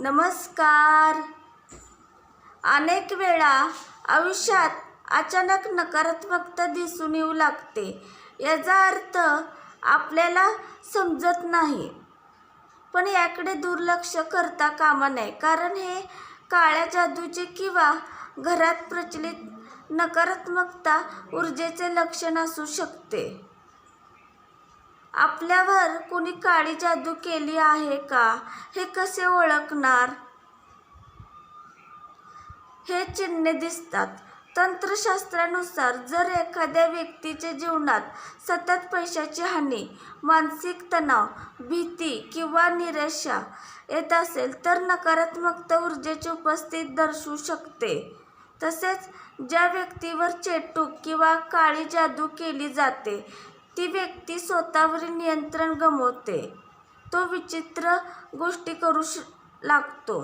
नमस्कार. अनेक वेळा आयुष्यात अचानक नकारात्मकता दिसून येऊ लागते. याचा अर्थ आपल्याला समजत नाही. पण याकडे दुर्लक्ष करता कामा नये. कारण हे काळ्या जादूचे किंवा घरात प्रचलित नकारात्मकता ऊर्जेचे लक्षण असू शकते. आपल्यावर कोणी काळी जादू केली आहे का? हे कसे ओळखणार? हे चिन्हे दिसतात. तंत्रशास्त्रानुसार जर एखाद्या व्यक्तीच्या जीवनात सतत पैशाची हानी मानसिक तणाव भीती किंवा निराशा येत असेल तर नकारात्मकता ऊर्जेची उपस्थित दर्शवू शकते. तसेच ज्या व्यक्तीवर चेटूक किंवा काळी जादू केली जाते ती व्यक्ती स्वतःवरील नियंत्रण गमवते. तो विचित्र गोष्टी करू श लागतो.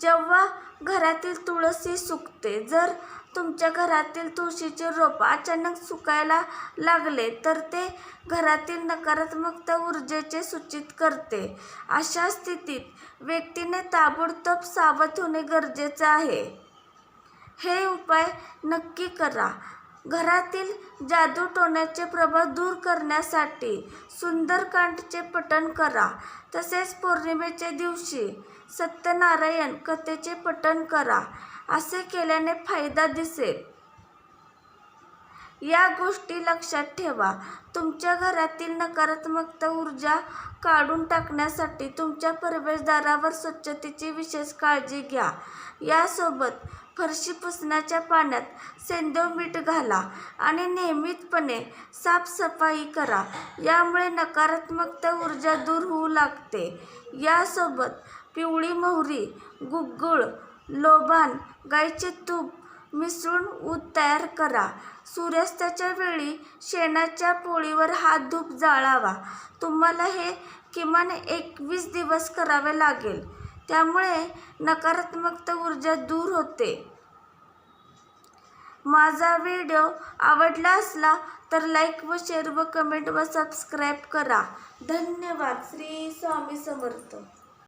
जेव्हा घरातील तुळसी सुकते जर तुमच्या घरातील तुळशीचे रोप अचानक सुकायला लागले तर ते घरातील नकारात्मकता ऊर्जेचे सूचित करते. अशा स्थितीत व्यक्तीने ताबडतोब सावध होणे गरजेचे आहे. हे उपाय नक्की करा. घरातील जादूटोण्याचे प्रभाव दूर करण्यासाठी सुंदरकांडचे पठण करा. तसेच पौर्णिमेच्या दिवशी सत्यनारायण कथेचे पठण करा. असे केल्याने फायदा दिसेल. या गोष्टी लक्षात ठेवा. तुमच्या घरातील नकारात्मकता ऊर्जा काढून टाकण्यासाठी तुमच्या प्रवेशद्वारावर स्वच्छतेची विशेष काळजी घ्या. यासोबत फरशी पुसण्याच्या पाण्यात सेंदव मीठ घाला आणि नियमितपणे साफसफाई करा. यामुळे नकारात्मकता ऊर्जा दूर होऊ लागते. यासोबत पिवळी मोहरी गुग्गुळ लोबान गाईचे तूप मिसळून ऊत तयार करा. सूर्यास्ताच्या वेळी शेणाच्या पोळीवर हात धूप जाळावा. तुम्हाला हे किमान एकवीस दिवस करावे लागेल. त्यामुळे नकारात्मकता ऊर्जा दूर होते. माझा व्हिडिओ आवडला असला तर लाईक व शेअर व कमेंट व सबस्क्राईब करा. धन्यवाद. श्री स्वामी समर्थ.